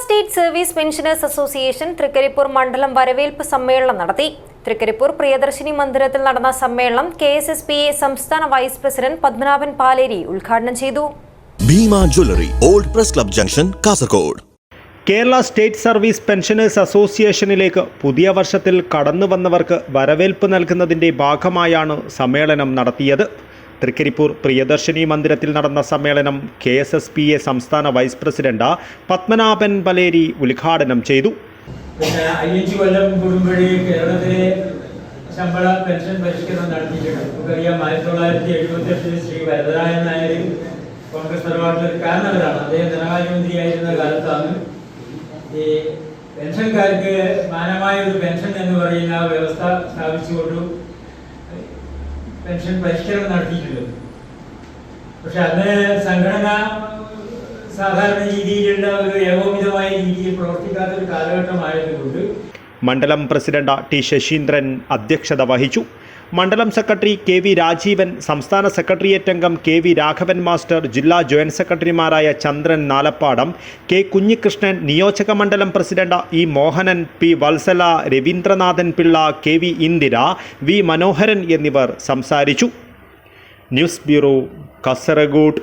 State service pensioners association Thrikaripur മണ്ഡലം വരവേൽപ്പ് സമ്മേളനം നടത്തി തൃക്കരിപ്പൂർ പ്രിയദർശിനി മന്ദിരത്തിൽ നടന്ന സമ്മേളനം K S S P A സംസ്ഥാന വൈസ് പ്രസിഡന്റ് പത്മനാഭൻ പാലേരി ഉദ്ഘാടനം ചെയ്തു Bhima jewellery old press club junction Kasaragod Kerala state service pensioners അസോസിയേഷനിലേക്ക് പുതിയ വർഷത്തിൽ കടന്നു വന്നവർക്ക് വരവേൽപ്പ് നൽകുന്നതിന്റെ ഭാഗമായാണ് സമ്മേളനം നടത്തിയത്. തൃക്കരിപ്പൂർ പ്രിയദർശിനി മന്ദിരത്തിൽ നടന്ന സമ്മേളനം K S S P A സംസ്ഥാന വൈസ് പ്രസിഡന്റ് പത്മനാഭൻ പലേരി ഉദ്ഘാടനം ചെയ്തു. പിന്നെ അയ്യഞ്ച് കൊല്ലം കൂടുമ്പോഴേ കേരളത്തിലെ ശമ്പള പെൻഷൻ പരിഷ്കരണം നടത്തിയിട്ടുണ്ട്. നമുക്കറിയാം ആയിരത്തി തൊള്ളായിരത്തി എഴുപത്തി എട്ടിൽ ശ്രീ വരദരാജൻ നായർ കോൺഗ്രസ് തറവാട്ടിൽ കാരണവരാണ്. അദ്ദേഹം ധനകാര്യമന്ത്രിയായിരുന്ന കാലത്താണ് ഈ പെൻഷൻകാർക്ക് മാനമായ ഒരു പെൻഷൻ എന്ന് പറയുന്ന വ്യവസ്ഥ സ്ഥാപിച്ചുകൊണ്ട് പെൻഷൻ പരിഷ്കരണം നടത്തിയിട്ടുള്ളത് പക്ഷെ അന്ന് സംഘടന സാധാരണ രീതിയിലുള്ള ഒരു ഏകോപിതമായ രീതിയിൽ പ്രവർത്തിക്കാത്ത ഒരു കാലഘട്ടമായതുകൊണ്ട് മണ്ഡലം പ്രസിഡന്റ് ടി ശശീന്ദ്രൻ അധ്യക്ഷത വഹിച്ചു. മണ്ഡലം സെക്രട്ടറി കെ വി രാജീവൻ സംസ്ഥാന സെക്രട്ടേറിയറ്റ് അംഗം കെ വി രാഘവൻ മാസ്റ്റർ ജില്ലാ ജോയിന്റ് സെക്രട്ടറിമാരായ ചന്ദ്രൻ നാലപ്പാടം കെ കുഞ്ഞികൃഷ്ണൻ നിയോജക മണ്ഡലം president E Mohanan P Vatsala Raveendranathan Pillai K V Indira V Manoharan എന്നിവർ സംസാരിച്ചു. News bureau Kasaragod.